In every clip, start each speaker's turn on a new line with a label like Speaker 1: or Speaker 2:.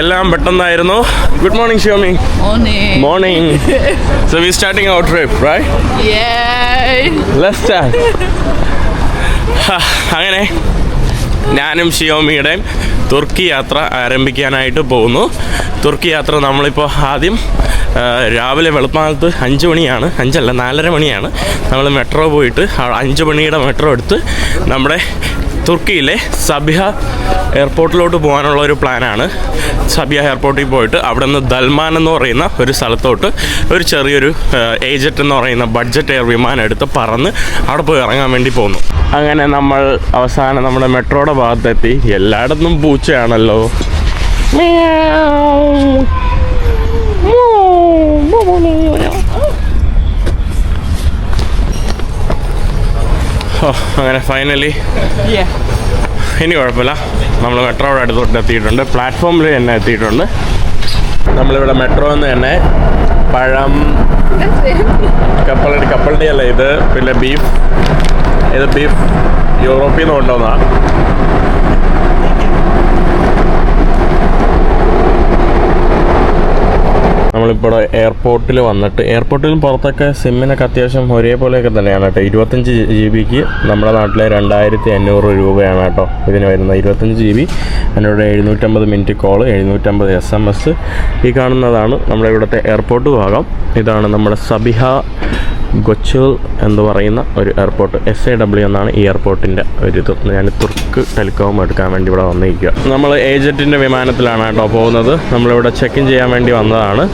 Speaker 1: എല്ലാം പെട്ടെന്നായിരുന്നു. Good morning Xiaomi. Morning so we starting out trip right start. അങ്ങനെ ഞാനും ഷിയോമിയുടെയും തുർക്കി യാത്ര ആരംഭിക്കാനായിട്ട് പോകുന്നു. തുർക്കി യാത്ര നമ്മളിപ്പോൾ ആദ്യം രാവിലെ വെളുപ്പാലത്ത് അഞ്ച് മണിയാണ് അഞ്ചല്ല നാലര മണിയാണ്. നമ്മൾ മെട്രോ പോയിട്ട് അഞ്ച് മണിയുടെ മെട്രോ എടുത്ത് നമ്മുടെ തുർക്കിയിലെ സബിഹ എയർപോർട്ടിലോട്ട് പോകാനുള്ള ഒരു പ്ലാനാണ്. സബിയ എയർപോർട്ടിൽ പോയിട്ട് അവിടെ നിന്ന് ദൽമാൻ എന്ന് പറയുന്ന ഒരു സ്ഥലത്തോട്ട് ഒരു ചെറിയൊരു ഏജറ്റ് എന്ന് പറയുന്ന ബഡ്ജറ്റ് എയർ വിമാനം എടുത്ത് പറന്ന് അവിടെ പോയി ഇറങ്ങാൻ വേണ്ടി പോന്നു. അങ്ങനെ നമ്മൾ അവസാനം നമ്മുടെ മെട്രോയുടെ ഭാഗത്തെത്തി. എല്ലായിടത്തും പൂച്ചയാണല്ലോ. അങ്ങനെ ഫൈനലി. ഇനി കുഴപ്പമില്ല. നമ്മൾ മെട്രോയുടെ അടുത്തോട്ട് എത്തിയിട്ടുണ്ട്. പ്ലാറ്റ്ഫോമിൽ തന്നെ എത്തിയിട്ടുണ്ട്. നമ്മളിവിടെ മെട്രോ എന്ന് തന്നെ പഴം കപ്പലടി കപ്പലടി അല്ല ഇത്? പിന്നെ ബീഫ് ഇത് ബീഫ് യൂറോപ്പിൽ നിന്ന് കൊണ്ടുവന്നതാണ് നമ്മളിപ്പോൾ എയർപോർട്ടിൽ വന്നിട്ട് എയർപോർട്ടിലും പുറത്തൊക്കെ സിമ്മിനൊക്കെ അത്യാവശ്യം ഒരേപോലെയൊക്കെ തന്നെയാണ് കേട്ടോ. ഇരുപത്തഞ്ച് ജി ബിക്ക് നമ്മുടെ നാട്ടിലെ രണ്ടായിരത്തി അഞ്ഞൂറ് രൂപയാണ് കേട്ടോ ഇതിന് വരുന്നത്. ഇരുപത്തഞ്ച് ജി ബി അതിനോട് എഴുന്നൂറ്റമ്പത് മിനിറ്റ് കോൾ എഴുന്നൂറ്റമ്പത് എസ് എം എസ് ഈ കാണുന്നതാണ് നമ്മുടെ ഇവിടുത്തെ എയർപോർട്ട് ഭാഗം. ഇതാണ് നമ്മുടെ സബിഹ ഗൊച്ചുൽ എന്ന് പറയുന്ന ഒരു എയർപോർട്ട് എസ് എ ഡബ്ല്യു എന്നാണ് ഈ എയർപോർട്ടിന്റെ ഒരു ഇത്. ഞാൻ തുർക്ക് ടെലികോം എടുക്കാൻ വേണ്ടി ഇവിടെ വന്നിരിക്കുക. നമ്മൾ ഏജന്റിന്റെ വിമാനത്തിലാണ് കേട്ടോ പോകുന്നത്. നമ്മളിവിടെ ചെക്ക് ഇൻ ചെയ്യാൻ വേണ്ടി വന്നതാണ്.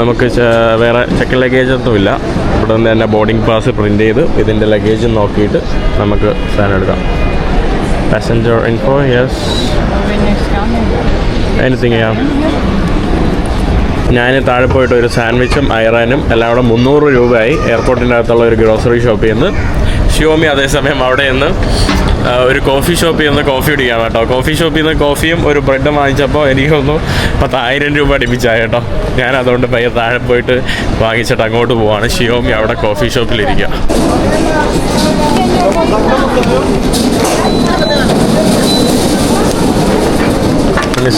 Speaker 1: നമുക്ക് വേറെ ചെക്ക് ലഗേജ് ഒന്നുമില്ല ഇവിടെ നിന്ന് തന്നെ ബോർഡിംഗ് പാസ് പ്രിന്റ് ചെയ്ത് ഇതിന്റെ ലഗേജ് നോക്കിയിട്ട് നമുക്ക് സാധനം എടുക്കാം. പാസഞ്ചർ ഇൻഫോ യെസ് എനിത്തിങ് ചെയ്യാം ഞാൻ താഴെ പോയിട്ട് ഒരു സാൻഡ്വിച്ചും അയറാനും എല്ലാം കൂടെ മുന്നൂറ് രൂപയായി എയർപോർട്ടിന്റെ അകത്തുള്ള ഒരു ഗ്രോസറി ഷോപ്പിൽ നിന്ന്. ഷിയോമി അതേസമയം അവിടെ നിന്ന് ഒരു കോഫി ഷോപ്പിൽ നിന്ന് കോഫി കുടിക്കാം കേട്ടോ. കോഫി ഷോപ്പിൽ നിന്ന് കോഫിയും ഒരു ബ്രെഡും വാങ്ങിച്ചപ്പോൾ എനിക്ക് പത്തായിരം രൂപ അടിപ്പിച്ചായി കേട്ടോ. ഞാൻ അതുകൊണ്ട് പയ്യെ താഴെ പോയിട്ട് വാങ്ങിച്ചിട്ട് അങ്ങോട്ട് പോവാണ്. ഷിയോമി അവിടെ കോഫി ഷോപ്പിലിരിക്കുക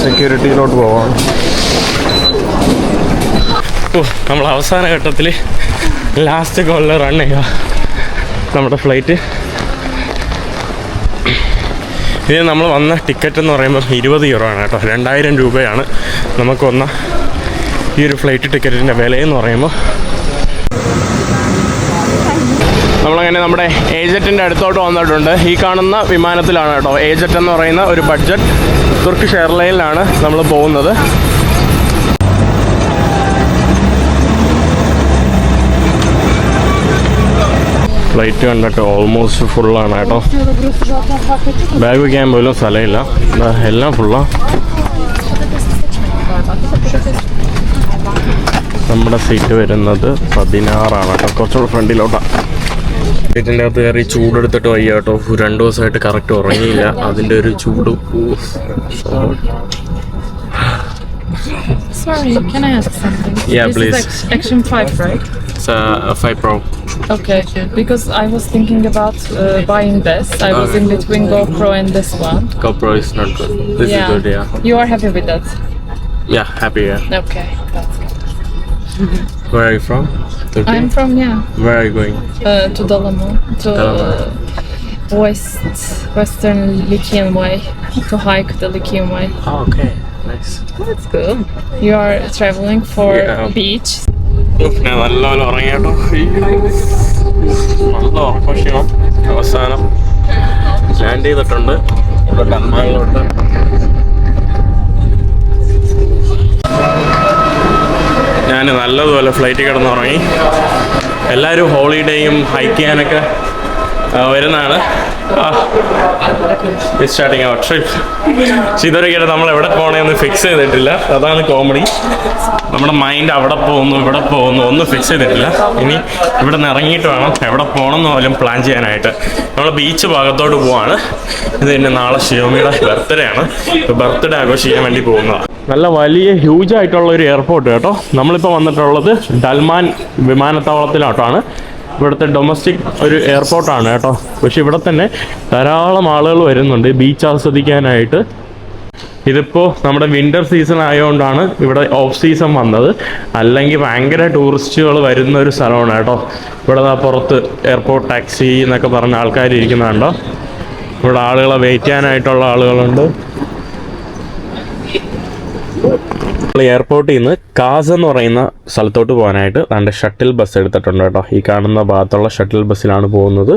Speaker 1: സെക്യൂരിറ്റിയിലോട്ട് പോവാണ്. നമ്മൾ അവസാന ഘട്ടത്തിൽ ലാസ്റ്റ് കോളിൽ റൺ ചെയ്യുക. നമ്മുടെ ഫ്ലൈറ്റ് ഇത് നമ്മൾ വന്ന ടിക്കറ്റ് എന്ന് പറയുമ്പോൾ ഇരുപത് യൂറോ ആണ് കേട്ടോ. രണ്ടായിരം രൂപയാണ് നമുക്ക് വന്ന ഈ ഒരു ഫ്ലൈറ്റ് ടിക്കറ്റിന്റെ വിലയെന്ന് പറയുമ്പോൾ നമ്മളങ്ങനെ നമ്മുടെ ഏജന്റിന്റെ അടുത്തോട്ട് വന്നിട്ടുണ്ട്. ഈ കാണുന്ന വിമാനത്തിലാണ് കേട്ടോ. ഏജറ്റ് എന്ന് പറയുന്ന ഒരു ബഡ്ജറ്റ് തുർക്കിഷ് എയർലൈനിലാണ് നമ്മൾ പോകുന്നത്. ഫ്ലൈറ്റ് കണ്ടിട്ട് ഓൾമോസ്റ്റ് ഫുള്ളാണ് കേട്ടോ. ബാഗ് വയ്ക്കാൻ പോലും സ്ഥലമില്ല. എല്ലാം ഫുള്ളാണ് നമ്മുടെ സീറ്റ് വരുന്നത് പതിനാറാണ് കേട്ടോ. കുറച്ചുകൂടെ ഫ്രണ്ടിലോട്ടാണ് സീറ്റിന്റെ അകത്ത് കയറി ചൂടെടുത്തിട്ട് വയ്യ കേട്ടോ. രണ്ട് ദിവസമായിട്ട് കറക്റ്റ് ഉറങ്ങിയില്ല. അതിന്റെ ഒരു ചൂട്.
Speaker 2: Sorry, can I ask something?
Speaker 1: Yeah,
Speaker 2: this
Speaker 1: please.
Speaker 2: is like section 5, right?
Speaker 1: A 5 Pro.
Speaker 2: Okay, because I was thinking about uh, buying this. I was in between GoPro and this one.
Speaker 1: GoPro is not good. This is good, yeah.
Speaker 2: You are happy with that?
Speaker 1: Yeah, happy, yeah.
Speaker 2: Okay, that's good.
Speaker 1: Where are you from? Turkey?
Speaker 2: I'm from, yeah,
Speaker 1: Where are you going?
Speaker 2: uh, to Dolamo, to uh, west, western Lykian way, to hike the Lykian way.
Speaker 1: Oh, okay. Nice.
Speaker 2: That's good. You are traveling for
Speaker 1: Yeah.
Speaker 2: beach.
Speaker 1: ഞാൻ നല്ലപോലെ ഉറങ്ങിയാട്ടോ. നല്ല ഉറക്കക്ഷീണം അവസാനം land ചെയ്തിട്ടുണ്ട്. ഇവിടെ കന്മാളിലോട്ട് ഞാൻ നല്ലതുപോലെ ഫ്ലൈറ്റിൽ കിടന്നുറങ്ങി. എല്ലാവരും ഹോളിഡേയും ഹൈക്ക് ചെയ്യാനൊക്കെ വരുന്നതാണ്. സ്റ്റാർട്ടിങ് അവർ ട്രിപ്പ് പക്ഷെ ഇതുവരെയായിട്ട് നമ്മൾ എവിടെ പോകണമെന്ന് ഫിക്സ് ചെയ്തിട്ടില്ല. അതാണ് കോമഡി നമ്മുടെ മൈൻഡ് അവിടെ പോകുന്നു ഇവിടെ പോകുന്നു ഒന്നും ഫിക്സ് ചെയ്തിട്ടില്ല. ഇനി ഇവിടെ നിന്ന് ഇറങ്ങിയിട്ട് വേണം എവിടെ പോകണം എന്ന് പോലും പ്ലാൻ ചെയ്യാനായിട്ട്. നമ്മൾ ബീച്ച് ഭാഗത്തോട്ട് പോവാണ്. ഇത് തന്നെ നാളെ ഷിയോമിയുടെ ബർത്ത്ഡേ ആണ്. ബർത്ത്ഡേ ആഘോഷിക്കാൻ വേണ്ടി പോകുന്നതാണ് നല്ല വലിയ ഹ്യൂജ് ആയിട്ടുള്ള ഒരു എയർപോർട്ട് കേട്ടോ. നമ്മളിപ്പോൾ വന്നിട്ടുള്ളത് ഡൽമാൻ വിമാനത്താവളത്തിലോട്ടാണ്. ഇവിടുത്തെ ഡൊമസ്റ്റിക് ഒരു എയർപോർട്ടാണ് കേട്ടോ. പക്ഷെ ഇവിടെ തന്നെ ധാരാളം ആളുകൾ വരുന്നുണ്ട്. ബീച്ച് ആസ്വദിക്കാനായിട്ട്. ഇതിപ്പോൾ നമ്മുടെ വിന്റർ സീസൺ ആയതുകൊണ്ടാണ് ഇവിടെ ഓഫ് സീസൺ വന്നത്. അല്ലെങ്കിൽ ഭയങ്കര ടൂറിസ്റ്റുകൾ വരുന്ന ഒരു സ്ഥലമാണ് കേട്ടോ. ഇവിടെ പുറത്ത് എയർപോർട്ട് ടാക്സി എന്നൊക്കെ പറഞ്ഞ ആൾക്കാർ ഇരിക്കുന്നുണ്ടോ? ഇവിടെ ആളുകളെ വെയിറ്റ് ചെയ്യാനായിട്ടുള്ള ആളുകളുണ്ട്. എയർപോർട്ടിൽ നിന്ന് കാസ് എന്ന് പറയുന്ന സ്ഥലത്തോട്ട് പോകാനായിട്ട് നമ്മുടെ ഷട്ടിൽ ബസ് എടുത്തിട്ടുണ്ട് കേട്ടോ. ഈ കാണുന്ന ഭാഗത്തുള്ള ഷട്ടിൽ ബസ്സിലാണ് പോകുന്നത്.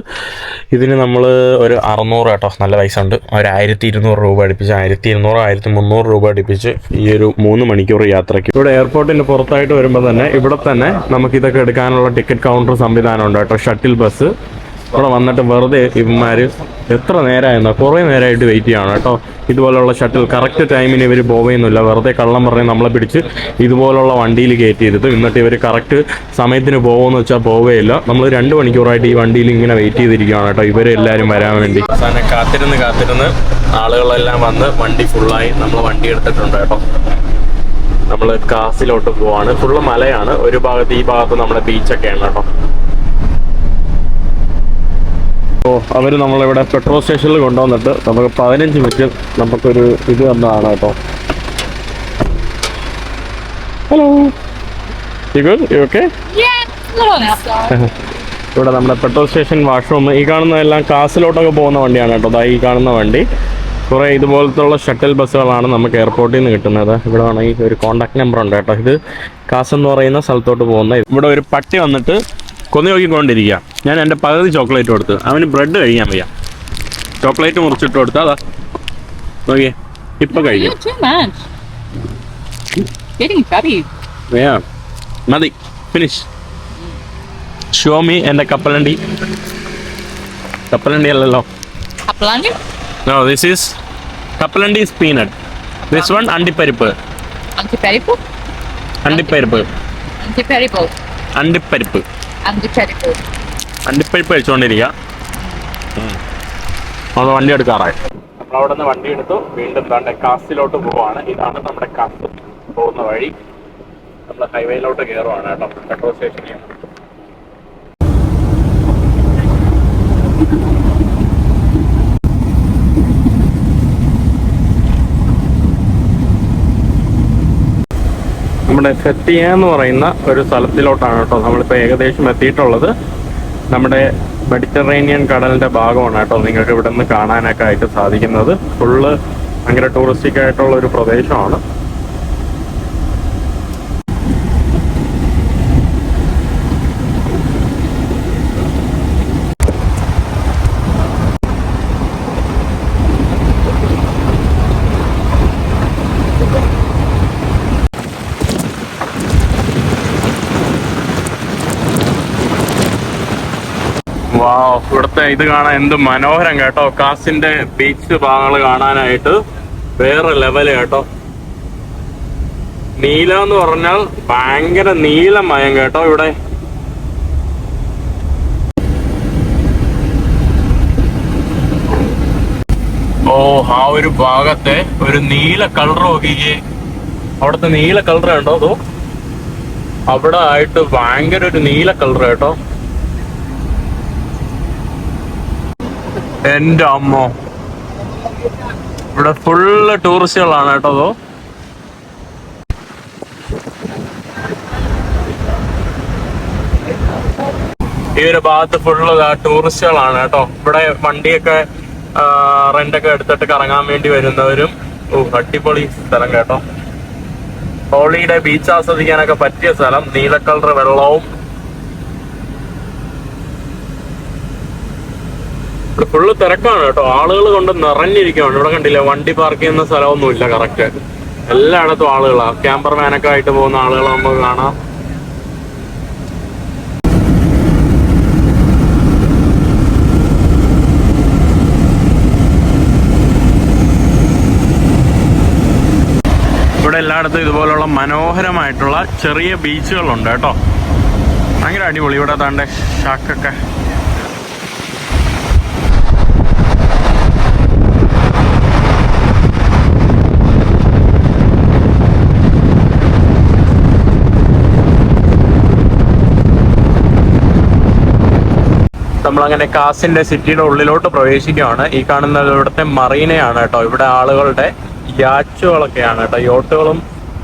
Speaker 1: ഇതിന് നമ്മൾ ഒരു അറുന്നൂറ് കേട്ടോ. നല്ല പൈസ ഉണ്ട് ഒരു ആയിരത്തി ഇരുന്നൂറ് രൂപ അടുപ്പിച്ച് ആയിരത്തി ഇരുന്നൂറ് ആയിരത്തി മുന്നൂറ് രൂപ അടുപ്പിച്ച് ഈ ഒരു മൂന്ന് മണിക്കൂർ യാത്രയ്ക്ക്. ഇവിടെ എയർപോർട്ടിന് പുറത്തായിട്ട് വരുമ്പോൾ തന്നെ ഇവിടെ തന്നെ നമുക്ക് ഇതൊക്കെ എടുക്കാനുള്ള ടിക്കറ്റ് കൗണ്ടർ സംവിധാനം ഉണ്ട് കേട്ടോ. ഷട്ടിൽ ബസ് ഇവിടെ വന്നിട്ട് വെറുതെ ഇവന്മാർ എത്ര നേരമായിരുന്നോ കുറേ നേരമായിട്ട് വെയിറ്റ് ചെയ്യണം കേട്ടോ. ഇതുപോലുള്ള ഷട്ടിൽ കറക്റ്റ് ടൈമിന് ഇവർ പോവുകയൊന്നുമില്ല വെറുതെ കള്ളം പറഞ്ഞ് നമ്മളെ പിടിച്ച് ഇതുപോലുള്ള വണ്ടിയിൽ കയറ്റിയിരുത്തും എന്നിട്ട് ഇവർ കറക്റ്റ് സമയത്തിന് പോകുമെന്ന് വെച്ചാൽ പോവുകയില്ല നമ്മൾ രണ്ട് മണിക്കൂറായിട്ട് ഈ വണ്ടിയിൽ ഇങ്ങനെ വെയിറ്റ് ചെയ്തിരിക്കുകയാണ് കേട്ടോ. ഇവരെല്ലാവരും വരാൻ വേണ്ടി. അവസാനം കാത്തിരുന്ന് കാത്തിരുന്ന് ആളുകളെല്ലാം വന്ന് വണ്ടി ഫുള്ളായി നമ്മൾ വണ്ടി എടുത്തിട്ടുണ്ട് കേട്ടോ. നമ്മൾ കാസിലോട്ട് പോവാണ്. ഫുള്ള് മലയാണ്. ഒരു ഭാഗത്ത് ഈ ഭാഗത്ത് നമ്മുടെ ബീച്ചൊക്കെയാണ് കേട്ടോ. ഓ അവർ നമ്മളിവിടെ പെട്രോൾ സ്റ്റേഷനിൽ കൊണ്ടുവന്നിട്ട് നമുക്ക് പതിനഞ്ച് മിനിറ്റ് നമുക്കൊരു ഇത് തന്നതാണ് കേട്ടോ. Hello okay. ഇവിടെ നമ്മുടെ പെട്രോൾ സ്റ്റേഷൻ വാഷ്റൂം. ഈ കാണുന്ന കാണുന്നതെല്ലാം കാസിലോട്ടൊക്കെ പോകുന്ന വണ്ടിയാണ് കേട്ടോ. ദാ ഈ കാണുന്ന വണ്ടി. കുറേ ഇതുപോലത്തുള്ള ഷട്ടിൽ ബസ്സുകളാണ് നമുക്ക് എയർപോർട്ടിൽ നിന്ന് കിട്ടുന്നത്. ഇവിടെ വേണമെങ്കിൽ ഒരു കോൺടാക്ട് നമ്പർ ഉണ്ട് കേട്ടോ. ഇത് കാസ് എന്ന് പറയുന്ന സ്ഥലത്തോട്ട് പോകുന്ന ഇവിടെ ഒരു പട്ടി വന്നിട്ട് കൊന്നു നോക്കിക്കൊണ്ടിരിക്കുക ഞാൻ എന്റെ പകുതി ചോക്ലേറ്റ് കൊടുത്ത്. അവന് ബ്രെഡ് കഴിക്കാൻ വയ്യ. ചോക്ലേറ്റ് മുറിച്ചിട്ട് കൊടുത്താൽ അതാ. നോക്കിയേ. ഇപ്പൊ കഴിക്കും. മതി. ഫിനിഷ് ഷോ മീ എന്റെ കപ്പലണ്ടി. കപ്പലണ്ടി അല്ലല്ലോ? നോ ദിസ് ഈസ് കപ്പലണ്ടി ഈസ് പീനട്ട് ദിസ് വൺ അണ്ടിപ്പരിപ്പ്.
Speaker 2: അണ്ടിപ്പരിപ്പ്?
Speaker 1: അണ്ടിപ്പരിപ്പ്.
Speaker 2: Antiperipo.
Speaker 1: അണ്ടിപ്പരിപ്പ്. അണ്ടിപ്പരിപ്പ് കഴിച്ചുകൊണ്ടിരിക്കുക നമ്മൾ വണ്ടി എടുക്കാറായി. അവിടെ നിന്ന് വണ്ടി എടുത്തു. വീണ്ടും താണ്ടെ കാസിലോട്ട് പോവാണ്. ഇതാണ് നമ്മുടെ കാസ്. പോകുന്ന വഴി. നമ്മൾ ഹൈവേയിലോട്ട് കയറുവാണ് കേട്ടോ. പെട്രോൾ സ്റ്റേഷനിൽ. നമ്മുടെ ഫെത്തിയ എന്ന് പറയുന്ന ഒരു സ്ഥലത്തിലോട്ടാണ് കേട്ടോ നമ്മളിപ്പോൾ ഏകദേശം എത്തിയിട്ടുള്ളത്. നമ്മുടെ മെഡിറ്ററേനിയൻ കടലിന്റെ ഭാഗമാണ് കേട്ടോ നിങ്ങൾക്ക് ഇവിടെ നിന്ന് കാണാനൊക്കെ ആയിട്ട് സാധിക്കുന്നത്. ഫുള്ള് ഭയങ്കര ടൂറിസ്റ്റിക് ആയിട്ടുള്ള ഒരു പ്രദേശമാണ് വാ ഇവിടുത്തെ ഇത് കാണാൻ എന്ത് മനോഹരം കേട്ടോ. കാസിന്റെ ബീച്ച് ഭാഗങ്ങൾ കാണാനായിട്ട് വേറെ ലെവൽ കേട്ടോ. നീല എന്ന് പറഞ്ഞാൽ ഭയങ്കര നീലമയം കേട്ടോ ഇവിടെ. ഓ ആ ഒരു ഭാഗത്തെ ഒരു നീല കളർ നോക്കിക്കേ. അവിടുത്തെ നീല കളർ കണ്ടോ? അതോ അവിടെ ആയിട്ട് ഭയങ്കര ഒരു നീല കളർ കേട്ടോ. എന്റെ അമ്മോ. ഇവിടെ ഫുള്ള് ടൂറിസ്റ്റുകളാണ് കേട്ടോ അതോ. ഈ ഒരു ഭാഗത്ത് ഫുള്ള് ടൂറിസ്റ്റുകളാണ് കേട്ടോ. ഇവിടെ വണ്ടിയൊക്കെ റെന്റൊക്കെ എടുത്തിട്ട് കറങ്ങാൻ വേണ്ടി വരുന്നവരും ഓ അടിപൊളി സ്ഥലം കേട്ടോ. ഹോളിയുടെ ബീച്ച് ആസ്വദിക്കാനൊക്കെ പറ്റിയ സ്ഥലം നീല കളർ വെള്ളവും ഇവിടെ ഫുള്ള് തിരക്കാണ് കേട്ടോ. ആളുകൾ കൊണ്ട് നിറഞ്ഞിരിക്കുകയാണ് ഇവിടെ കണ്ടില്ല വണ്ടി പാർക്ക് ചെയ്യുന്ന സ്ഥലമൊന്നുമില്ല കറക്റ്റ് എല്ലായിടത്തും ആളുകളാ. ക്യാമ്പർമാനൊക്കെ ആയിട്ട് പോകുന്ന ആളുകൾ നമുക്ക് കാണാം. ഇവിടെ എല്ലായിടത്തും ഇതുപോലുള്ള മനോഹരമായിട്ടുള്ള ചെറിയ ബീച്ചുകളുണ്ട് കേട്ടോ. ഭയങ്കര അടിപൊളി. ഇവിടെ താണ്ടെ ഷാക്കൊക്കെ നമ്മളങ്ങനെ കാസിന്റെ സിറ്റിയുടെ ഉള്ളിലോട്ട് പ്രവേശിക്കുകയാണ്. ഈ കാണുന്നത് ഇവിടുത്തെ മറീനയാണ് കേട്ടോ. ഇവിടെ ആളുകളുടെ യാച്ചുകളൊക്കെയാണ് കേട്ടോ. യോട്ടുകളും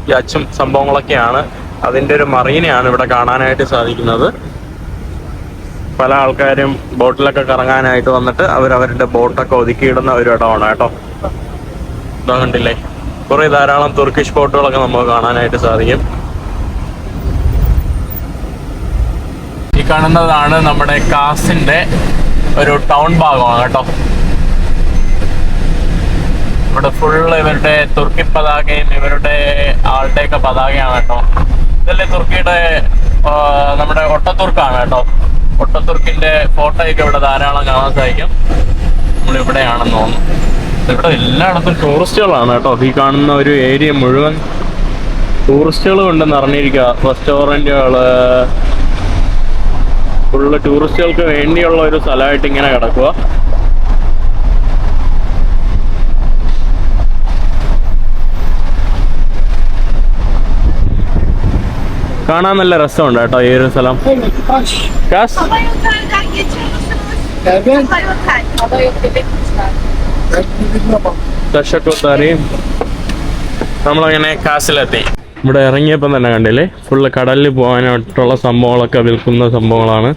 Speaker 1: യാച്ചും സംഭവങ്ങളൊക്കെയാണ്. അതിന്റെ ഒരു മറീനയാണ് ഇവിടെ കാണാനായിട്ട് സാധിക്കുന്നത്. പല ആൾക്കാരും ബോട്ടിലൊക്കെ കറങ്ങാനായിട്ട് വന്നിട്ട് അവരവരുടെ ബോട്ടൊക്കെ ഒതുക്കിയിടുന്ന ഒരു ഇടമാണ് കേട്ടോ. ഇതാ കണ്ടില്ലേ? കുറെ ധാരാളം തുർക്കിഷ് ബോട്ടുകളൊക്കെ നമുക്ക് കാണാനായിട്ട് സാധിക്കും. ഈ കാണുന്നതാണ് നമ്മുടെ കാസിന്റെ ഒരു ടൗൺ ഭാഗമാണ് കേട്ടോ. ഇവിടെ ഫുള്ള് ഇവരുടെ തുർക്കി പതാകയും ഇവരുടെ ആളുടെയൊക്കെ പതാകയാണ് കേട്ടോ. ഇതല്ലേ തുർക്കിയുടെ നമ്മുടെ ഒട്ടത്തുർക്കാണ് കേട്ടോ. ഒട്ടത്തുർക്കിന്റെ ഫോട്ടോയൊക്കെ ഇവിടെ ധാരാളം കാണാൻ സാധിക്കും. നമ്മൾ നമ്മളിവിടെയാണെന്ന് തോന്നുന്നു. ഇവിടെ എല്ലായിടത്തും ടൂറിസ്റ്റുകളാണ് കേട്ടോ. ഈ കാണുന്ന ഒരു ഏരിയ മുഴുവൻ ടൂറിസ്റ്റുകൾ കൊണ്ട് നിറഞ്ഞിരിക്കുക റെസ്റ്റോറന്റുകൾ ഫുള്ള് ടൂറിസ്റ്റുകൾക്ക് വേണ്ടിയുള്ള ഒരു സ്ഥലമായിട്ട് ഇങ്ങനെ കിടക്കുക കാണാൻ നല്ല രസമുണ്ട് കേട്ടോ ഈ ഒരു സ്ഥലം. ദശക്കൊത്താരിയും നമ്മളങ്ങനെ കാസിലെത്തി. ഇവിടെ ഇറങ്ങിയപ്പം തന്നെ കണ്ടില്ലേ? ഫുള്ള് കടലിൽ പോകാനായിട്ടുള്ള സംഭവങ്ങളൊക്കെ വിൽക്കുന്ന സംഭവങ്ങളാണ്.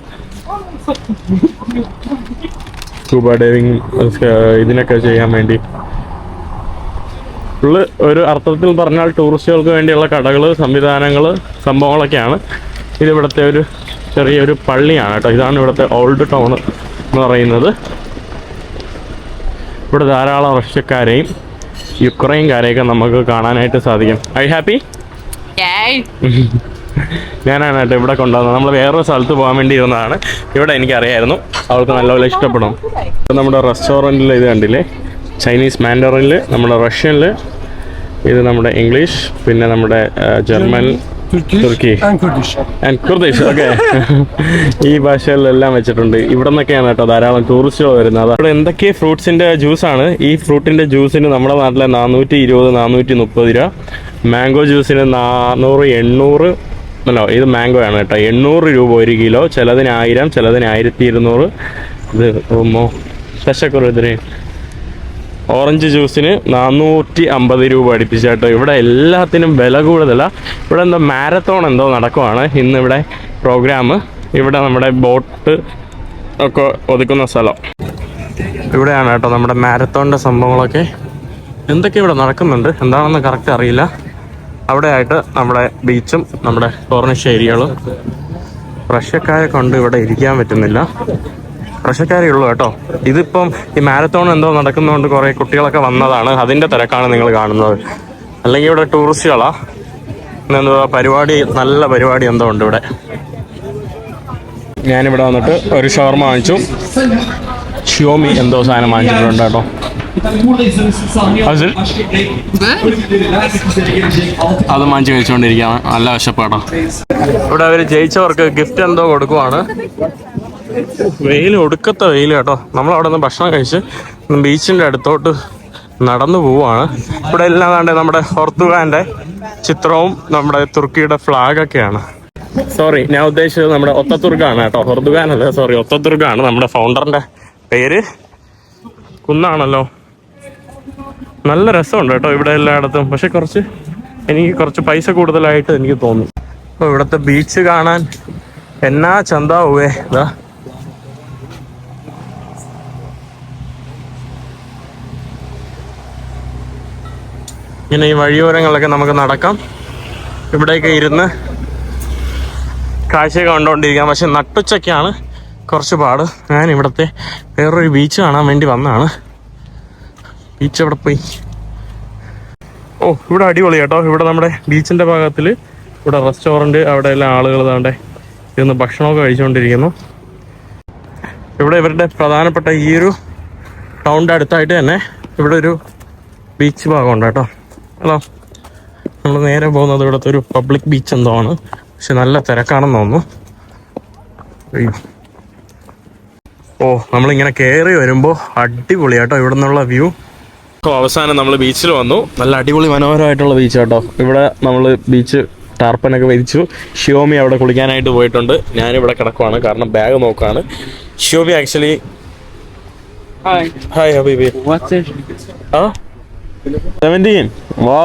Speaker 1: സ്കൂബ ഡൈവിങ് ഇതിനൊക്കെ ചെയ്യാൻ വേണ്ടി. ഫുള്ള് ഒരു അർത്ഥത്തിൽ പറഞ്ഞാൽ ടൂറിസ്റ്റുകൾക്ക് വേണ്ടിയുള്ള കടകൾ സംവിധാനങ്ങൾ സംഭവങ്ങളൊക്കെയാണ്. ഇത് ഒരു ചെറിയൊരു പള്ളിയാണ് കേട്ടോ. ഇതാണ് ഇവിടുത്തെ ഓൾഡ് ടൗൺ എന്ന് പറയുന്നത്. ഇവിടെ ധാരാളം റഷ്യക്കാരെയും യുക്രൈൻകാരെയൊക്കെ നമുക്ക് കാണാനായിട്ട് സാധിക്കും. ഐ ഹാപ്പി ഞാനാണ് കേട്ടോ ഇവിടെ കൊണ്ടുവന്നത്. നമ്മൾ വേറൊരു സ്ഥലത്ത് പോകാൻ വേണ്ടി ഇരുന്നതാണ്. ഇവിടെ എനിക്കറിയായിരുന്നു. അവൾക്ക് നല്ലപോലെ ഇഷ്ടപ്പെടും നമ്മുടെ റെസ്റ്റോറന്റിൽ ഇത് കണ്ടില്ലേ? ചൈനീസ് മാൻഡറിൽ നമ്മുടെ റഷ്യനിൽ ഇത് നമ്മുടെ ഇംഗ്ലീഷ് പിന്നെ നമ്മുടെ ജർമ്മൻ തുർക്കി
Speaker 3: and Kurdish.
Speaker 1: And Kurdish okay ഈ ഭാഷകളിലെല്ലാം വെച്ചിട്ടുണ്ട്. ഇവിടെ നിന്നൊക്കെയാണ് കേട്ടോ ധാരാളം ടൂറിസ്റ്റുകൾ വരുന്നത്. അവിടെ എന്തൊക്കെ ഫ്രൂട്ട്സിന്റെ ജ്യൂസ് ആണ്? ഈ ഫ്രൂട്ടിന്റെ ജ്യൂസിന് നമ്മുടെ നാട്ടിലെ നാനൂറ്റി ഇരുപത് നാനൂറ്റി മുപ്പത് രൂപ മാംഗോ ജ്യൂസിന് നാനൂറ് എണ്ണൂറ് അല്ലോ ഇത് മാംഗോ ആണ് കേട്ടോ. എണ്ണൂറ് രൂപ ഒരു കിലോ ചിലതിന് ആയിരം ചിലതിന് ആയിരത്തി ഇരുന്നൂറ് ഇത് ഓമോ ദശക്കുറു ഓറഞ്ച് ജ്യൂസിന് നാനൂറ്റി അമ്പത് രൂപ അടുപ്പിച്ചാട്ടോ ഇവിടെ എല്ലാത്തിനും വില കൂടുതലാണ് ഇവിടെ എന്തോ മാരത്തോൺ എന്തോ നടക്കുവാണ്. ഇന്ന് ഇവിടെ പ്രോഗ്രാം ഇവിടെ നമ്മുടെ ബോട്ട് ഒക്കെ ഒതുക്കുന്ന സ്ഥലം. ഇവിടെയാണ് കേട്ടോ നമ്മുടെ മാരത്തോണിന്റെ സംഭവങ്ങളൊക്കെ. എന്തൊക്കെ ഇവിടെ നടക്കുന്നുണ്ട്? എന്താണെന്ന് കറക്റ്റ് അറിയില്ല. അവിടെ ആയിട്ട് നമ്മുടെ ബീച്ചും നമ്മുടെ കോർണിഷ് ഏരിയകളും റഷ്യക്കാരെ കൊണ്ട് ഇവിടെ ഇരിക്കാൻ പറ്റുന്നില്ല. റഷ്യക്കാരേ ഉള്ളൂ കേട്ടോ. ഇതിപ്പം ഈ മാരത്തോൺ എന്തോ നടക്കുന്നതുകൊണ്ട് കുറേ കുട്ടികളൊക്കെ വന്നതാണ്. അതിന്റെ തിരക്കാണ് നിങ്ങൾ കാണുന്നത്. അല്ലെങ്കിൽ ഇവിടെ ടൂറിസ്റ്റുകളാ. എന്താ പരിപാടി നല്ല പരിപാടി എന്തോ ഉണ്ട് ഇവിടെ. ഞാനിവിടെ വന്നിട്ട് ഒരു ഷവർമ വാങ്ങിച്ചു. ഷിയോമി എന്തോ സാധനം വാങ്ങിച്ചിട്ടുണ്ട് കേട്ടോ. അത് വാങ്ങിച്ച് കഴിച്ചുകൊണ്ടിരിക്കുകയാണ് നല്ല വിശപ്പാട്ടോ. ഇവിടെ അവർ ജയിച്ചവർക്ക് ഗിഫ്റ്റ് എന്തോ കൊടുക്കുവാണ്. വെയിൽ ഒടുക്കത്ത വെയിൽ കേട്ടോ. നമ്മൾ അവിടെ നിന്ന് ഭക്ഷണം കഴിച്ച് ബീച്ചിന്റെ അടുത്തോട്ട് നടന്നു പോവാണ്. ഇവിടെ എല്ലാം കണ്ടേ നമ്മുടെ ഹോർത്തുഗാന്റെ ചിത്രവും നമ്മുടെ തുർക്കിയുടെ ഫ്ലാഗൊക്കെയാണ് സോറി ഞാൻ ഉദ്ദേശിച്ചത് നമ്മുടെ ഒത്തതുർഗാണ് കേട്ടോ. ഹൊർദുഗാനല്ല സോറി ഒത്തതുർഗാണ് നമ്മുടെ ഫൗണ്ടറിന്റെ പേര്. കുന്നാണല്ലോ. നല്ല രസമുണ്ട് കേട്ടോ ഇവിടെ എല്ലായിടത്തും. പക്ഷെ കുറച്ച് എനിക്ക് കുറച്ച് പൈസ കൂടുതലായിട്ട് എനിക്ക് തോന്നി. അപ്പോൾ ഇവിടുത്തെ ബീച്ച് കാണാൻ എന്നാ ചന്താവേ ഇതാ ഇങ്ങനെ ഈ വഴിയോരങ്ങളിലൊക്കെ നമുക്ക് നടക്കാം. ഇവിടെയൊക്കെ ഇരുന്ന് കാഴ്ചയൊക്കെ കണ്ടുകൊണ്ടിരിക്കാം. പക്ഷെ നട്ടുച്ചയ്ക്കാണ് കുറച്ച് പാട്. ഞാൻ ഇവിടുത്തെ വേറൊരു ബീച്ച് കാണാൻ വേണ്ടി വന്നതാണ്. ബീച്ച് അവിടെ പോയി? ഓ ഇവിടെ അടിപൊളി കേട്ടോ. ഇവിടെ നമ്മുടെ ബീച്ചിന്റെ ഭാഗത്തിൽ ഇവിടെ റെസ്റ്റോറന്റ് അവിടെ എല്ലാം ആളുകൾ താണ്ടെ ഇരുന്ന് ഭക്ഷണമൊക്കെ കഴിച്ചുകൊണ്ടിരിക്കുന്നു. ഇവിടെ ഇവരുടെ പ്രധാനപ്പെട്ട ഈ ഒരു ടൗണിന്റെ അടുത്തായിട്ട് തന്നെ ഇവിടെ ഒരു ബീച്ച് ഭാഗമുണ്ട് കേട്ടോ. ഹലോ നമ്മൾ നേരെ പോകുന്നത് ഇവിടുത്തെ ഒരു പബ്ലിക് ബീച്ച് എന്തോ ആണ്. പക്ഷെ നല്ല തിരക്കാണെന്ന് തോന്നുന്നു. ഓ നമ്മളിങ്ങനെ കയറി വരുമ്പോൾ അടിപൊളിയാട്ടോ ഇവിടെ നിന്നുള്ള വ്യൂ അപ്പോൾ അവസാനം നമ്മൾ ബീച്ചിൽ വന്നു. നല്ല അടിപൊളി മനോഹരമായിട്ടുള്ള ബീച്ച് കേട്ടോ ഇവിടെ നമ്മൾ ബീച്ച് ടാർപ്പനൊക്കെ വിരിച്ചു. ഷിയോമി അവിടെ കുളിക്കാനായിട്ട് പോയിട്ടുണ്ട്. ഞാനിവിടെ കിടക്കുവാണ്. കാരണം ബാഗ് നോക്കാണ് ഷിയോമി ആക്ച്വലി
Speaker 4: ഹായ്
Speaker 1: ഹായ് ഹബീബി ആ? സെവന്റീൻ വോ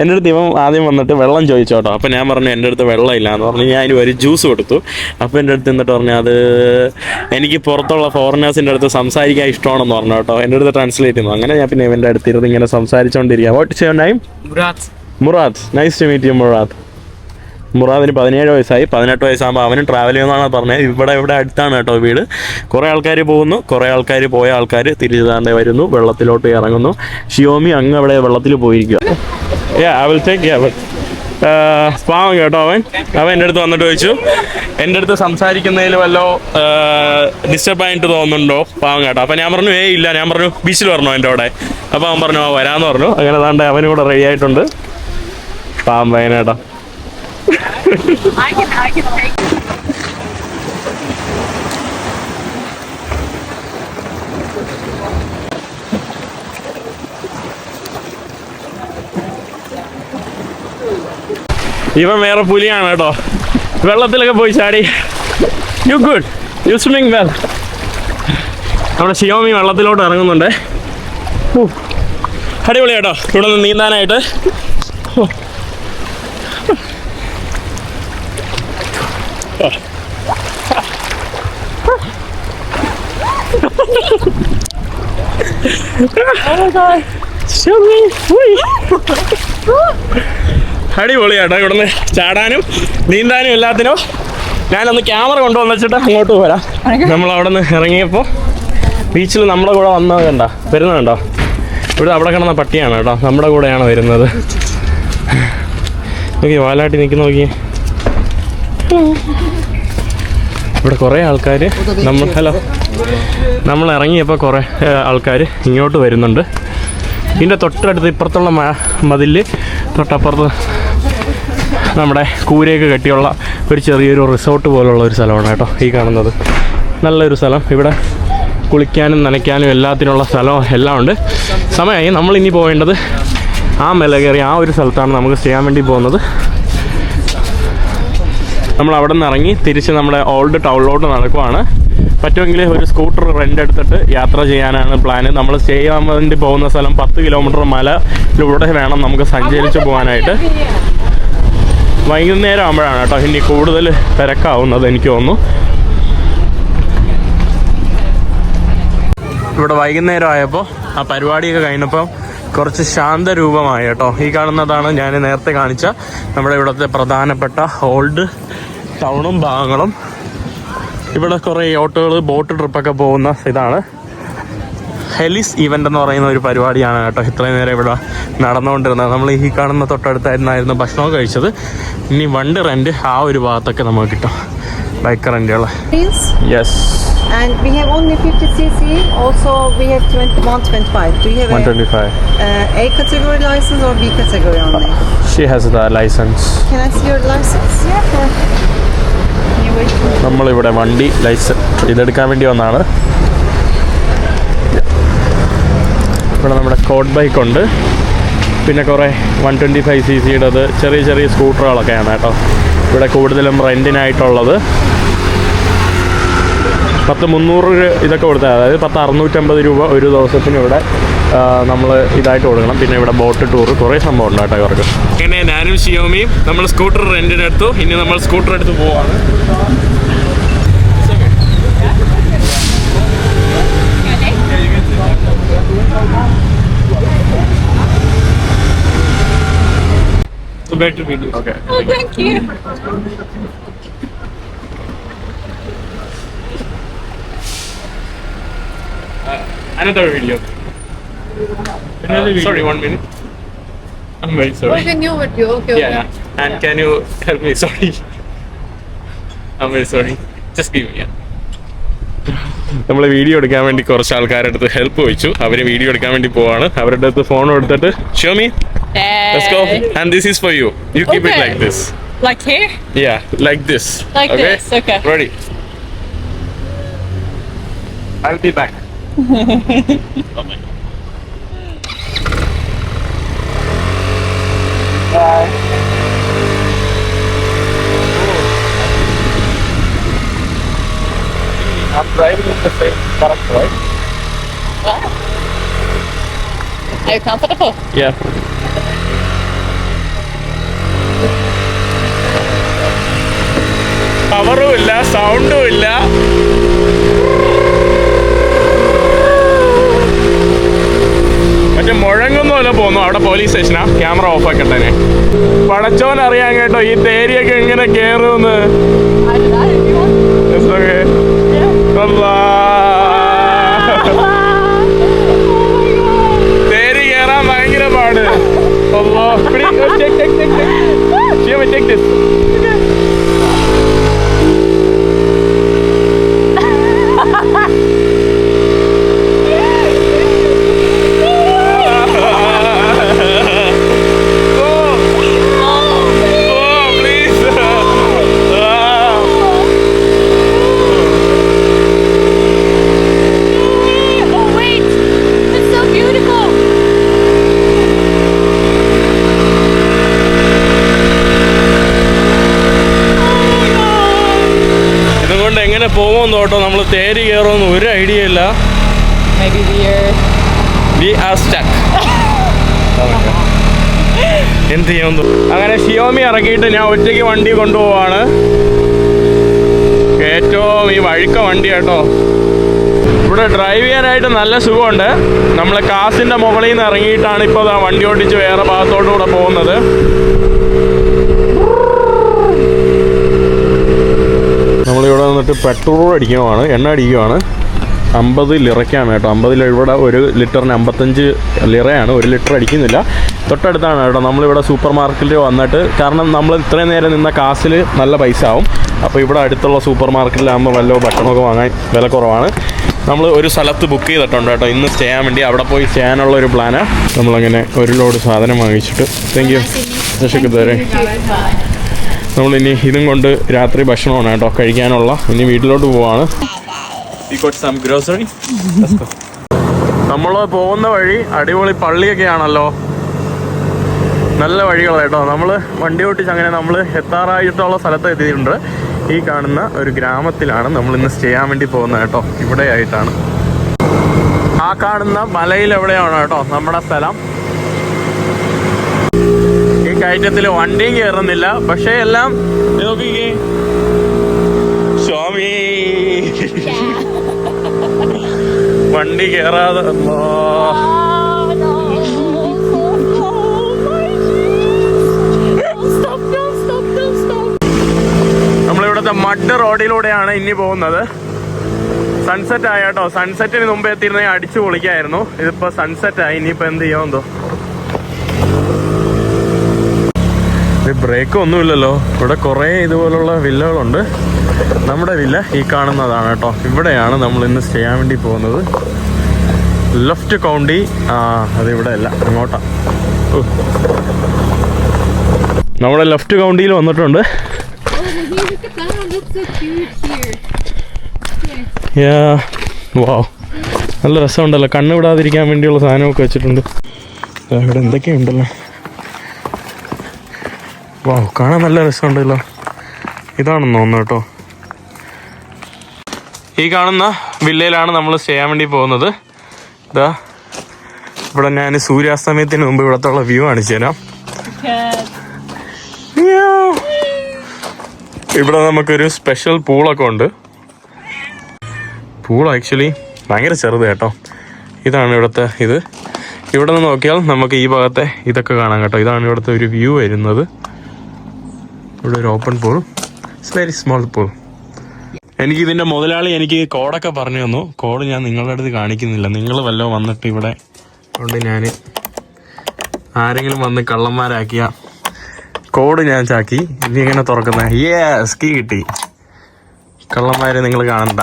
Speaker 1: എന്റെ അടുത്ത് ഇവൻ ആദ്യം വന്നിട്ട് വെള്ളം ചോദിച്ചോട്ടോ അപ്പം ഞാൻ പറഞ്ഞു എന്റെ അടുത്ത് വെള്ളം ഇല്ല എന്ന് പറഞ്ഞു. ഞാൻ അതിന് ഒരു ജ്യൂസ് കൊടുത്തു. അപ്പോൾ എന്റെ അടുത്ത് എന്നിട്ട് പറഞ്ഞു അത് എനിക്ക് പുറത്തുള്ള ഫോറിനേഴ്സിന്റെ അടുത്ത് സംസാരിക്കാൻ ഇഷ്ടമാണെന്ന് പറഞ്ഞു കേട്ടോ. എന്റെ അടുത്ത് ട്രാൻസ്ലേറ്റ് ചെയ്യുന്നു അങ്ങനെ ഞാൻ പിന്നെ ഇവന്റെ അടുത്ത് ഇരുന്ന് ഇങ്ങനെ സംസാരിച്ചുകൊണ്ടിരിക്കുക what is your name
Speaker 2: Murat.
Speaker 1: Murad nice to meet you Murad മുറാദിന് പതിനേഴ് വയസ്സായി. പതിനെട്ട് വയസ്സാകുമ്പോൾ അവനും ട്രാവൽ ചെയ്യുന്നതാണ് പറഞ്ഞത്. ഇവിടെ ഇവിടെ അടുത്താണ് കേട്ടോ വീട്. കുറേ ആൾക്കാർ പോകുന്നു. കുറേ ആൾക്കാർ പോയ ആൾക്കാർ തിരിച്ചു തന്നെ വരുന്നു. വെള്ളത്തിലോട്ട് ഇറങ്ങുന്നു. ഷിയോമി അങ്ങ് അവിടെ വെള്ളത്തിൽ പോയിരിക്കുക ഐ വിൽ ടേക്ക് പാവം കേട്ടോ അവൻ. അവൻ എന്റെ അടുത്ത് വന്നിട്ട് ചോദിച്ചു. എന്റെ അടുത്ത് സംസാരിക്കുന്നതിൽ വല്ലോ ഡിസ്റ്റർബായിട്ട് തോന്നുന്നുണ്ടോ? പാവം കേട്ടോ. അപ്പം ഞാൻ പറഞ്ഞു ഏ ഇല്ല. ഞാൻ പറഞ്ഞു ബീച്ചിൽ വരണോ എന്റെ അവിടെ? അപ്പോൾ അവൻ പറഞ്ഞു "ആ, വരാമെന്ന് പറഞ്ഞു. അങ്ങനെ താണ്ടെ അവനും കൂടെ റെഡി ആയിട്ടുണ്ട്. പാവം പയ്യനേട്ടാ
Speaker 5: I can, I can take
Speaker 1: ഇവൻ വേറെ പുലിയാണ് കേട്ടോ. വെള്ളത്തിലൊക്കെ പോയി ചാടി. You good you swimming well നമ്മുടെ ഷിയോമി വെള്ളത്തിലോട്ട് ഇറങ്ങുന്നുണ്ട്. അടിപൊളി കേട്ടോ. ഇവിടെ നിന്ന് നീന്താനായിട്ട് ഹൂ. ഷിയോമി, ഉയ്. അടിപൊളിയാട്ടോ ഇവിടുന്ന് ചാടാനും നീന്താനും എല്ലാത്തിനും. ഞാനൊന്ന് ക്യാമറ കൊണ്ടുവന്ന് വെച്ചിട്ട് അങ്ങോട്ട് പോരാ നമ്മൾ അവിടെ നിന്ന് ഇറങ്ങിയപ്പോൾ ബീച്ചിൽ നമ്മുടെ കൂടെ വന്നത് കണ്ട? വരുന്നുണ്ടോ ഇവിടെ അവിടെ കിടന്ന പട്ടിയാണ് കേട്ടോ. നമ്മുടെ കൂടെയാണ് വരുന്നത്. നോക്കി വാലാട്ടി നിൽക്കുന്ന നോക്കി ഇവിടെ കുറേ ആൾക്കാർ നമ്മൾ ഹലോ. നമ്മൾ ഇറങ്ങിയപ്പോൾ കുറേ ആൾക്കാർ ഇങ്ങോട്ട് വരുന്നുണ്ട്. ഇതിന്റെ തൊട്ടടുത്ത് ഇപ്പുറത്തുള്ള മതിൽ തൊട്ടപ്പുറത്ത് നമ്മുടെ കൂരയൊക്കെ കെട്ടിയുള്ള ഒരു ചെറിയൊരു റിസോർട്ട് പോലുള്ള ഒരു സ്ഥലമാണ് കേട്ടോ ഈ കാണുന്നത്. നല്ലൊരു സ്ഥലം. ഇവിടെ കുളിക്കാനും നനയ്ക്കാനും എല്ലാത്തിനുള്ള സ്ഥലവും എല്ലാം ഉണ്ട്. സമയമായി നമ്മളിനി പോകേണ്ടത് ആ മല കയറി ആ ഒരു സ്ഥലത്താണ് നമുക്ക് ചെയ്യാൻ വേണ്ടി പോകുന്നത്. നമ്മൾ അവിടെ നിന്ന് ഇറങ്ങി തിരിച്ച് നമ്മുടെ ഓൾഡ് ടൗണിലോട്ട് നടക്കുവാണ്. പറ്റുമെങ്കിൽ ഒരു സ്കൂട്ടർ റെന്റ് എടുത്തിട്ട് യാത്ര ചെയ്യാനാണ് പ്ലാൻ നമ്മൾ സ്റ്റേ ചെയ്യാൻ വേണ്ടി പോകുന്ന സ്ഥലം പത്ത് കിലോമീറ്റർ മലയിലൂടെ വേണം നമുക്ക് സഞ്ചരിച്ച് പോകാനായിട്ട്. വൈകുന്നേരം ആകുമ്പോഴാണ് കേട്ടോ ഇനി കൂടുതൽ തിരക്കാവുന്നത് എനിക്ക് തോന്നുന്നു. ഇവിടെ വൈകുന്നേരം ആയപ്പോൾ ആ പരിപാടിയൊക്കെ കഴിഞ്ഞപ്പോൾ കുറച്ച് ശാന്തരൂപമായി കേട്ടോ. ഈ കാണുന്നതാണ് ഞാൻ നേരത്തെ കാണിച്ച നമ്മുടെ ഇവിടുത്തെ പ്രധാനപ്പെട്ട ഓൾഡ് ടൗണും ഭാഗങ്ങളും ഇവിടെ കുറേ ഓട്ടോകൾ ബോട്ട് ട്രിപ്പൊക്കെ പോകുന്ന ഇതാണ് ഹെലിസ് ഇവന്റ് എന്ന് പറയുന്ന ഒരു പരിപാടിയാണ് കേട്ടോ ഇത്രയും നേരം ഇവിടെ നടന്നുകൊണ്ടിരുന്നത് നമ്മൾ ഈ കാണുന്ന തൊട്ടടുത്തായിരുന്നായിരുന്നു ഭക്ഷണം കഴിച്ചത് ഇനി വണ്ടി റെന്റ് ആ ഒരു ഭാഗത്തൊക്കെ നമുക്ക് കിട്ടും bike
Speaker 3: റെന്റുകൾ.
Speaker 1: Yes
Speaker 3: And we have only 50 cc. Also, we have 20, 125. Do you have
Speaker 1: 125?
Speaker 3: a, uh, A category license or B category only?
Speaker 1: She has the license
Speaker 3: Can I see your license? Yeah.
Speaker 1: നമ്മളിവിടെ വണ്ടി licence ഇതെടുക്കാൻ വേണ്ടി വന്നാണ്. ഇവിടെ നമ്മുടെ code bike ഉണ്ട്. പിന്നെ കുറേ one twenty five C സിയുടേത് ചെറിയ ചെറിയ സ്കൂട്ടറുകളൊക്കെയാണ് കേട്ടോ. ഇവിടെ കൂടുതലും റെന്റിനായിട്ടുള്ളത് പത്ത് മുന്നൂറ് ഇതൊക്കെ കൊടുത്താൽ അതായത് പത്ത് അറുന്നൂറ്റമ്പത് രൂപ ഒരു ദിവസത്തിന് ഇവിടെ നമ്മൾ ഇതായിട്ട് കൊടുക്കണം പിന്നെ ഇവിടെ ബോട്ട് ടൂർ കുറേ സംഭവം ഉണ്ട് കേട്ടോ ഇവർക്ക് അങ്ങനെ ഞാനും ഷിയോമിയും നമ്മൾ സ്കൂട്ടർ റെന്റിനെടുത്തു ഇനി നമ്മൾ സ്കൂട്ടർ എടുത്ത് പോവാണ് So back to video. Okay.
Speaker 5: Oh, thank you.
Speaker 1: Another video. Uh, sorry, one minute. I'm very sorry.
Speaker 5: Okay, new video. Okay,
Speaker 1: Yeah, yeah. And can you help me? Sorry. I'm very sorry. Just give me. നമ്മൾ video എടുക്കാൻ വേണ്ടി കുറച്ച് ആൾക്കാരുടെ അടുത്ത് help ചോദിച്ചു അവർ video എടുക്കാൻ വേണ്ടി പോവാണ് അവരുടെ അടുത്ത് ഫോൺ എടുത്തിട്ട് Xiaomi let's go and this is for you you keep it
Speaker 2: Okay.
Speaker 1: Like this
Speaker 2: Like here?
Speaker 1: Yeah, like this.
Speaker 2: Like this, okay.
Speaker 1: Ready. I'll be back. oh my god. I'm driving in the same truck, right?
Speaker 5: Are you comfortable?
Speaker 1: Yeah. പവറും ഇല്ല സൗണ്ടും ഇല്ല മറ്റേ മുഴങ്ങുന്നല്ല പോന്നു അവിടെ police സ്റ്റേഷനാ camera off ആക്കട്ടെ പടച്ചോൻ അറിയാൻ കേട്ടോ ഈ തേരിയൊക്കെ എങ്ങനെ കേറുമെന്ന്. തേരി കേറാൻ ഭയങ്കര പാട്. Allah. പിടി. Check check check check check take കേട്ടോ നമ്മൾ തേരി കയറുമെന്ന് ഒരു ഐഡിയ ഇല്ല. എന്ത് ചെയ്യുന്നു അങ്ങനെ ഷിയോമി ഇറക്കിയിട്ട് ഞാൻ ഒറ്റയ്ക്ക് വണ്ടി കൊണ്ടുപോവാണ്. ഏറ്റവും ഈ വഴുക്ക വണ്ടി കേട്ടോ. ഇവിടെ ഡ്രൈവ് ചെയ്യാനായിട്ട് നല്ല സുഖമുണ്ട്. നമ്മൾ കാസിന്റെ മുകളിൽ നിന്ന് ഇറങ്ങിയിട്ടാണ് ഇപ്പോൾ ആ വണ്ടി ഓടിച്ച് വേറെ ഭാഗത്തോട്ടു കൂടെ പോകുന്നത്. നിന്നിട്ട് പെട്രോൾ അടിക്കുകയാണ് എണ്ണ അടിക്കുകയാണ് അമ്പത് ലിറയ്ക്കാണ് കേട്ടോ. അമ്പത് ഇവിടെ ഒരു ലിറ്ററിന് അമ്പത്തഞ്ച് ലിറയാണ്. ഒരു ലിറ്റർ അടിക്കുന്നില്ല. തൊട്ടടുത്താണ് കേട്ടോ. നമ്മളിവിടെ സൂപ്പർ മാർക്കറ്റിൽ വന്നിട്ട് കാരണം നമ്മൾ ഇത്രയും നേരം നിന്ന കാസിൽ നല്ല പൈസ ആവും. അപ്പോൾ ഇവിടെ അടുത്തുള്ള സൂപ്പർ മാർക്കറ്റിലാകുമ്പോൾ വല്ല ഭക്ഷണമൊക്കെ വാങ്ങാൻ വില കുറവാണ്. നമ്മൾ ഒരു സ്ഥലത്ത് ബുക്ക് ചെയ്തിട്ടുണ്ട് കേട്ടോ. ഇന്ന് സ്റ്റേ ചെയ്യാൻ വേണ്ടി അവിടെ പോയി സ്റ്റേ ചെയ്യാനുള്ള ഒരു പ്ലാനാണ് നമ്മളങ്ങനെ ഒരു ലോഡ് സാധനം വാങ്ങിച്ചിട്ട്. താങ്ക് യു രക്ഷക്ക് തരേ നമ്മളിനി ഇതും കൊണ്ട് രാത്രി ഭക്ഷണമാണ് കേട്ടോ കഴിക്കാനുള്ള. ഇനി വീട്ടിലോട്ട് പോവാണ്. നമ്മൾ പോകുന്ന വഴി അടിപൊളി പള്ളിയൊക്കെ ആണല്ലോ നല്ല വഴികളാണ് കേട്ടോ. നമ്മൾ വണ്ടി ഓട്ടിച്ച് അങ്ങനെ നമ്മൾ എത്താറായിട്ടുള്ള സ്ഥലത്ത് എത്തിയിട്ടുണ്ട്. ഈ കാണുന്ന ഒരു ഗ്രാമത്തിലാണ് നമ്മൾ ഇന്ന് സ്റ്റേ ചെയ്യാൻ വേണ്ടി പോകുന്നത് കേട്ടോ. ഇവിടെ ആയിട്ടാണ് ആ കാണുന്ന മലയിൽ എവിടെയാണ് കേട്ടോ നമ്മുടെ സ്ഥലം? കയറ്റത്തിൽ വണ്ടിയും കയറുന്നില്ല പക്ഷേ എല്ലാം നോക്കിക്കേ. സ്വാമി. വണ്ടി കയറാതെ! നമ്മളിവിടുത്തെ മഡ് റോഡിലൂടെയാണ് ഇനി പോകുന്നത്. സൺസെറ്റ് ആയ കേട്ടോ. സൺസെറ്റിന് മുമ്പ് എത്തിയിരുന്നെങ്കിൽ അടിച്ചു പൊളിക്കായിരുന്നു. ഇതിപ്പോ സൺസെറ്റ് ആയി. ഇനിയിപ്പോ എന്ത് ചെയ്യാമെന്തോ ബ്രേക്ക് ഒന്നുമില്ലല്ലോ ഇവിടെ കുറേ ഇതുപോലുള്ള വില്ലകളുണ്ട്. നമ്മുടെ വില്ല ഈ കാണുന്നതാണ് കേട്ടോ. ഇവിടെയാണ് നമ്മൾ ഇന്ന് ചെയ്യാൻ വേണ്ടി പോകുന്നത്. ലെഫ്റ്റ് കൗണ്ടി ആ അത് ഇവിടെ അല്ല അങ്ങോട്ടാ. നമ്മുടെ ലെഫ്റ്റ് കൗണ്ടിയിൽ വന്നിട്ടുണ്ട്. നല്ല രസമുണ്ടല്ലോ. കണ്ണ് വിടാതിരിക്കാൻ വേണ്ടിയുള്ള സാധനമൊക്കെ വെച്ചിട്ടുണ്ട്. ഇവിടെ എന്തൊക്കെയുണ്ടല്ലോ? വാവ് കാണാൻ നല്ല രസമുണ്ടല്ലോ. ഇതാണെന്ന് തോന്നുന്നു കേട്ടോ. ഈ കാണുന്ന വില്ലയിലാണ് നമ്മൾ ചെയ്യാൻ വേണ്ടി പോകുന്നത്. ഇതാ ഇവിടെ ഞാൻ സൂര്യാസ്തമയത്തിന് മുമ്പ് ഇവിടത്തെ ഉള്ള വ്യൂ കാണിച്ചു തരാം. ഇവിടെ നമുക്കൊരു സ്പെഷ്യൽ പൂളൊക്കെ ഉണ്ട്. പൂൾ ആക്ച്വലി ഭയങ്കര ചെറുത് കേട്ടോ. ഇതാണ് ഇവിടുത്തെ ഇത്. ഇവിടെ നിന്ന് നോക്കിയാൽ നമുക്ക് ഈ ഭാഗത്തെ ഇതൊക്കെ കാണാം കേട്ടോ. ഇതാണ് ഇവിടുത്തെ ഒരു വ്യൂ വരുന്നത്. ഇവിടെ ഒരു open pool it's very small pool എനിക്ക് ഇതിന്റെ മുതലാളി എനിക്ക് കോഡൊക്കെ പറഞ്ഞു തന്നു. കോഡ് ഞാൻ നിങ്ങളുടെ അടുത്ത് കാണിക്കുന്നില്ല. നിങ്ങൾ വല്ലതും വന്നിട്ട് ഇവിടെ കൊണ്ട് ഞാൻ ആരെങ്കിലും വന്ന് കള്ളന്മാരാക്കിയ കോഡ് ഞാൻ ചാക്കി. ഇനി ഇങ്ങനെ തുറക്കുന്ന? യെസ് കീ കിട്ടി. കള്ളന്മാരെ നിങ്ങൾ കാണണ്ട.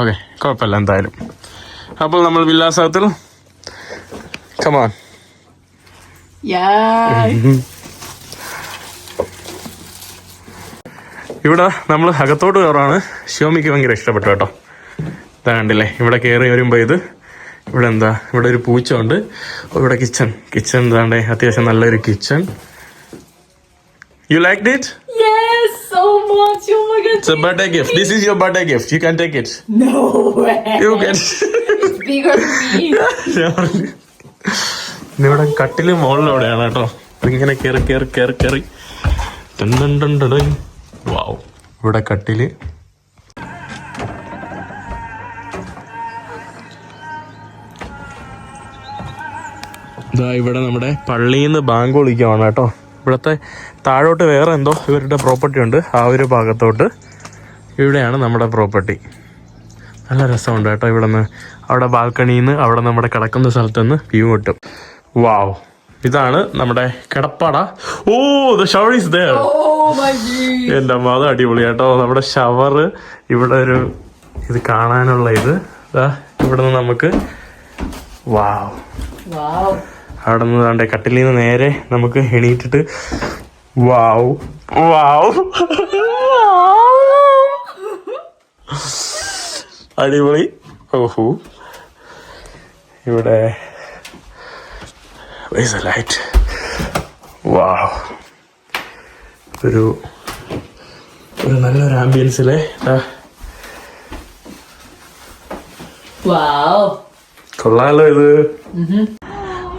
Speaker 1: ഓക്കെ കുഴപ്പമില്ല എന്തായാലും. അപ്പോൾ നമ്മൾ വില്ലാസത്തിൽ കമാൻ
Speaker 5: Yeah.
Speaker 1: ഇവിടെ നമ്മൾ അകത്തോട്ട് കയറാണ് ശിവമിക്ക് ഭയങ്കര ഇഷ്ടപ്പെട്ടു കേട്ടോ ഇതാ കണ്ടില്ലേ ഇവിടെ കയറി വരുമ്പോൾ ഇത് ഇവിടെ എന്താ ഇവിടെ ഒരു പൂച്ച ഉണ്ട് ഇവിടെ കിച്ചൺ കിച്ചൺ എന്താണ്ടേ അത്യാവശ്യം നല്ലൊരു kitchen you like it. It's a birthday gift. This is your birthday gift. You can take it.
Speaker 2: No way.
Speaker 1: You can.
Speaker 2: it's Bigger than me.
Speaker 1: ഇവിടെ കട്ടിൽ മുകളിലവിടെയാണ് കേട്ടോ. ഇങ്ങനെ കയറി കയറി കയറി കയറി വാവ്. ഇവിടെ കട്ടിൽ. ഇതാ ഇവിടെ നമ്മുടെ പള്ളിയിൽ നിന്ന് ബാങ്ക് വിളിക്കുവാണ് കേട്ടോ. ഇവിടുത്തെ താഴോട്ട് വേറെ എന്തോ ഇവരുടെ പ്രോപ്പർട്ടി ഉണ്ട്. ആ ഒരു ഭാഗത്തോട്ട് ഇവിടെയാണ് നമ്മുടെ പ്രോപ്പർട്ടി നല്ല രസമുണ്ട് കേട്ടോ ഇവിടെ നിന്ന് അവിടെ ബാൽക്കണിയിൽ നിന്ന് അവിടെ നമ്മുടെ കിടക്കുന്ന സ്ഥലത്ത് നിന്ന് വ്യൂ കിട്ടും. വാവ്. ഇതാണ് നമ്മുടെ കിടപ്പാട. Oh the shower is there. എന്റെ അമ്മ അത് അടിപൊളി കേട്ടോ. നമ്മുടെ ഷവർ ഇവിടെ ഒരു ഇത് കാണാനുള്ള ഇത്. ഇവിടെ നിന്ന് നമുക്ക് വാവ്. അവിടെ നിന്ന് വേണ്ട കട്ടിലിൽ നിന്ന് നേരെ നമുക്ക് എണീറ്റിട്ട് വാവ്. വാവ്. അടിപൊളി. ഓഹോ. ഇവിടെ. ലൈറ്റ് വാവ് ഒരു ഒരു നല്ലൊരു ആംബിയൻസിലെ. കൊള്ളാലോ ഇത്.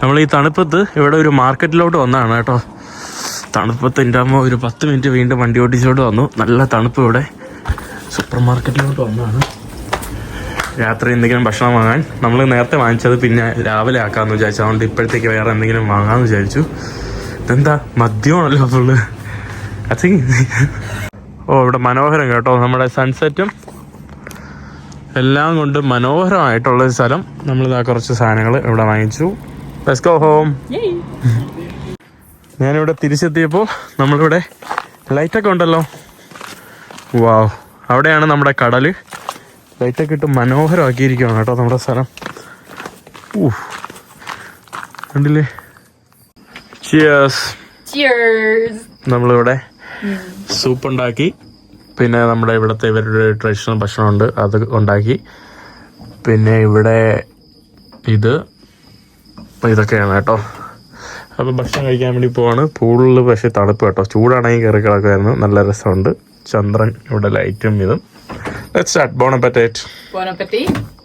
Speaker 1: നമ്മൾ ഈ തണുപ്പത്ത് ഇവിടെ ഒരു മാർക്കറ്റിലോട്ട് വന്നതാണ് കേട്ടോ. തണുപ്പത്ത് എന്റെ അമ്മ ഒരു പത്ത് മിനിറ്റ് വീണ്ടും വണ്ടി ഓടിച്ചോട്ട് വന്നു. നല്ല തണുപ്പ് ഇവിടെ. സൂപ്പർ മാർക്കറ്റിലോട്ട് വന്നതാണ്. രാത്രി എന്തെങ്കിലും ഭക്ഷണം വാങ്ങാൻ. നമ്മൾ നേരത്തെ വാങ്ങിച്ചത് പിന്നെ രാവിലെ ആക്കാമെന്ന് വിചാരിച്ചു. അതുകൊണ്ട് ഇപ്പോഴത്തേക്ക് വേറെ എന്തെങ്കിലും വാങ്ങാമെന്ന് വിചാരിച്ചു. ഇതെന്താ? മദ്യമാണല്ലോ ഫുള്ള്. അച്ഛൻ ഓ ഇവിടെ മനോഹരം കേട്ടോ. നമ്മുടെ സൺസെറ്റും എല്ലാം കൊണ്ട് മനോഹരമായിട്ടുള്ള ഒരു സ്ഥലം. നമ്മളിതാ കുറച്ച് സാധനങ്ങൾ ഇവിടെ വാങ്ങിച്ചു. Let's go home. ഞാനിവിടെ തിരിച്ചെത്തിയപ്പോൾ നമ്മളിവിടെ ലൈറ്റൊക്കെ ഉണ്ടല്ലോ. വാവ് അവിടെയാണ് നമ്മുടെ കടൽ. ലൈറ്റൊക്കെ ഇട്ട് മനോഹരമാക്കിയിരിക്കുകയാണ് കേട്ടോ നമ്മുടെ സ്ഥലം. ഊഹ് കണ്ടില്ലേ? ചിയേഴ്സ്. നമ്മളിവിടെ സൂപ്പ് ഉണ്ടാക്കി. പിന്നെ നമ്മുടെ ഇവിടുത്തെ ഇവരുടെ ട്രഡീഷണൽ ഭക്ഷണമുണ്ട്. അത് ഉണ്ടാക്കി. പിന്നെ ഇവിടെ ഇത് ഇതൊക്കെയാണ് കേട്ടോ. അപ്പോൾ ഭക്ഷണം കഴിക്കാൻ വേണ്ടി പോവാണ്. പൂളിൽ പക്ഷേ തണുപ്പ് കേട്ടോ. ചൂടാണെങ്കിൽ കയറി കിടക്കുമായിരുന്നു നല്ല രസമുണ്ട്. ചന്ദ്രൻ ഇവിടെ ലൈറ്റും ഇതും. Let's start. Bon appetit.
Speaker 2: Bon appetit.